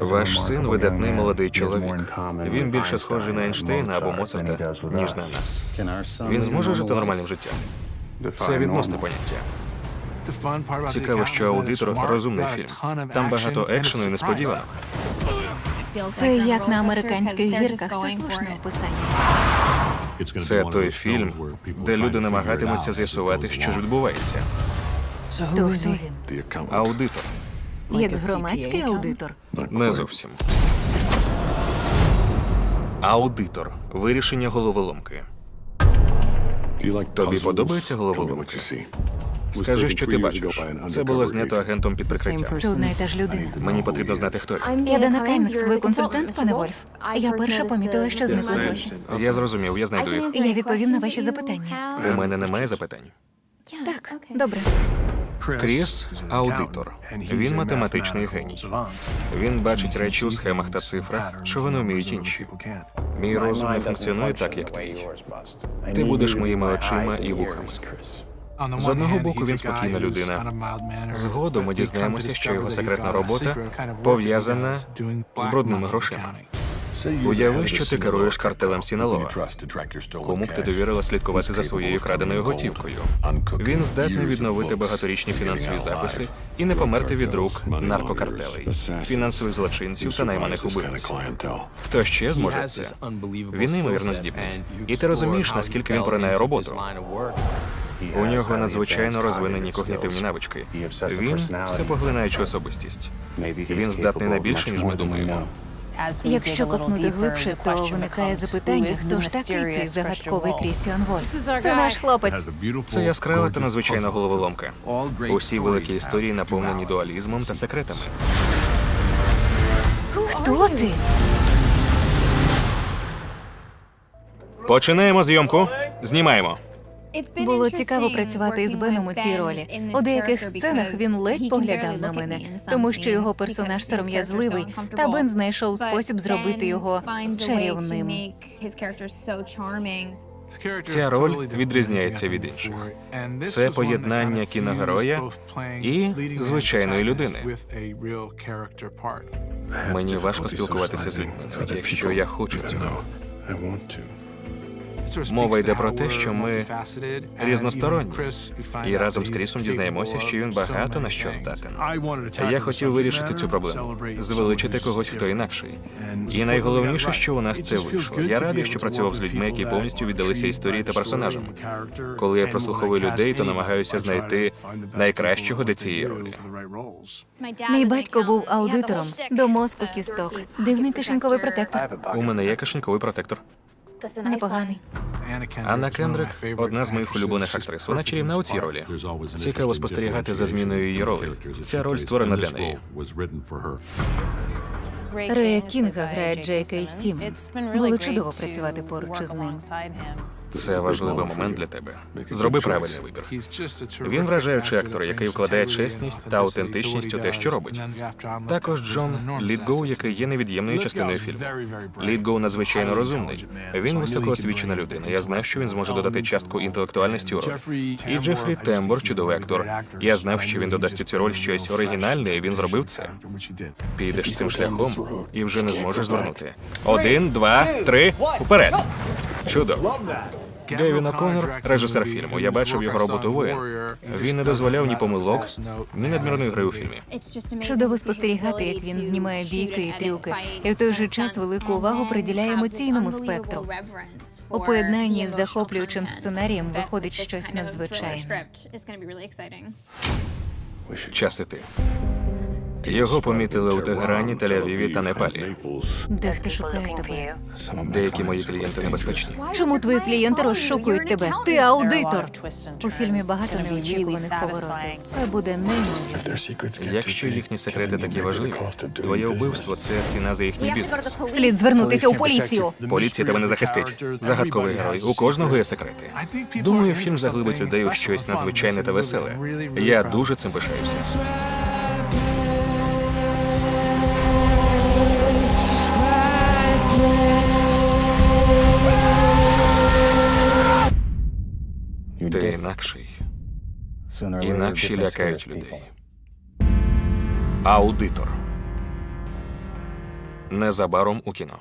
Ваш син видатний молодий чоловік. Він більше схожий на Ейнштейна або Моцарта, ніж на нас. Він зможе жити нормальним життям. Це відносне поняття. Цікаво, що аудитор розумний фільм. Там багато екшену і несподіванок. Це як на американських гірках. Це слушне описання. Це той фільм, де люди намагатимуться з'ясувати, що ж відбувається. То хто він? Аудитор Як громадський аудитор. не зовсім. Аудитор вирішення головоломки. Тобі подобається головоломки? Скажи, що ти бачиш. Це було знято агентом під прикриттям. Це одна і та ж людина. Мені потрібно знати, хто він. Я Дана Каймікс, ви консультант, пане Вольф? Я перша помітила, що зникли гроші. Я зрозумів, я знайду їх. Я відповім на ваші запитання. У мене немає запитань. Так, добре. Кріс аудитор. Він математичний геній. Він бачить речі у схемах та цифрах, чого не вміють інші. Мій розум не функціонує так, як твій. Ти будеш моїми очима і вухами. З одного боку, він спокійна людина. Згодом ми дізнаємося, що його секретна робота пов'язана з брудними грошима. Уяви, що ти керуєш картелем Сіналова. Кому б ти довірила слідкувати за своєю краденою готівкою? Він здатний відновити багаторічні фінансові записи і не померти від рук наркокартелей, фінансових злочинців та найманих убивць. Хто ще зможе це? Він неймовірно здібний. І ти розумієш, наскільки він поринає роботу. У нього надзвичайно розвинені когнітивні навички. Він всепоглинаюча особистість. Він здатний на більше, ніж ми думаємо. Якщо копнути глибше, то виникає запитання, хто ж такий цей загадковий Крістіан Вольф? Це наш хлопець. Це яскрава та надзвичайна головоломка. Усі великі історії наповнені дуалізмом та секретами. Хто ти? Починаємо зйомку. Знімаємо. Було цікаво працювати із Беном у цій ролі. У деяких сценах він ледь поглядав на мене, тому що його персонаж сором'язливий, та Бен знайшов спосіб зробити його чарівним. Ця роль відрізняється від інших. Це поєднання кіногероя і звичайної людини. Мені важко спілкуватися з людьми, якщо я хочу цього. Мова йде про те, що ми різносторонні. І разом з Крісом дізнаємося, що він багато на що здатен. Я хотів вирішити цю проблему, звеличити когось, хто інакший. І найголовніше, що у нас це вийшло. Я радий, що працював з людьми, які повністю віддалися історії та персонажам. Коли я прослуховую людей, то намагаюся знайти найкращого для цієї ролі. Мій батько був аудитором до мозку кісток. Дивний кишеньковий протектор. У мене є кишеньковий протектор. Непоганий. Анна Кендрик одна з моїх улюблених актрис. Вона чарівна у цій ролі. Цікаво спостерігати за зміною її ролі. Ця роль створена для неї. Рея Кінга грає Джей Кей Сім. Було чудово працювати поруч із ним. Це важливий момент для тебе. Зроби правильний вибір. Він вражаючий актор, який вкладає чесність та аутентичність у те, що робить. Також Джон Літгоу, який є невід'ємною частиною фільму. Літгоу надзвичайно розумний. Він високоосвічена людина. Я знав, що він зможе додати частку інтелектуальності у роль. І Джефрі Тембор, чудовий актор. Я знав, що він додасть у цю роль щось оригінальне, і він зробив це. Підеш цим шляхом і вже не зможеш звернути. Один, два, три, уперед. Чудово. Гевін О'Коннор – режисер фільму. Я бачив його роботу воїн. Він не дозволяв ні помилок, ні надмірної гри у фільмі. Чудово спостерігати, як він знімає бійки і трюки, і в той же час велику увагу приділяє емоційному спектру. У поєднанні з захоплюючим сценарієм виходить щось надзвичайне. Час іти. Його помітили у Тегерані, Тель-Авіві та Непалі. Дехто шукає тебе. Деякі мої клієнти небезпечні. Чому твої клієнти розшукують тебе? Ти аудитор. У фільмі багато неочікуваних поворотів. Це буде неймовірно. Якщо їхні секрети такі важливі, твоє вбивство це ціна за їхній бізнес. Слід звернутися у поліцію. Поліція тебе не захистить. Загадковий герой. У кожного є секрети. Думаю, фільм заглибить людей у щось надзвичайне та веселе. Я дуже цим пишаюся. інакший. Інакші лякають людей. Аудитор. Незабаром у кіно.